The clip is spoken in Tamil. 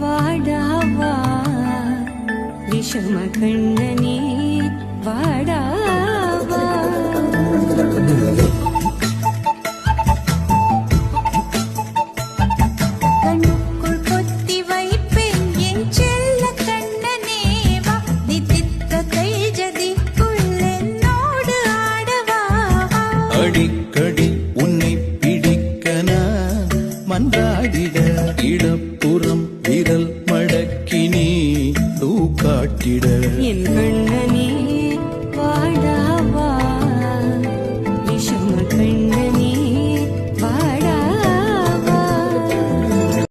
வாடாவா விஷம கண்ணனே வாடா அடிக்கடி உன்னை பிடிக்கன. மன்றாடிட இடப்புறம் விரல் மடக்கினி தூக்காட்டிட. என் கண்ணன்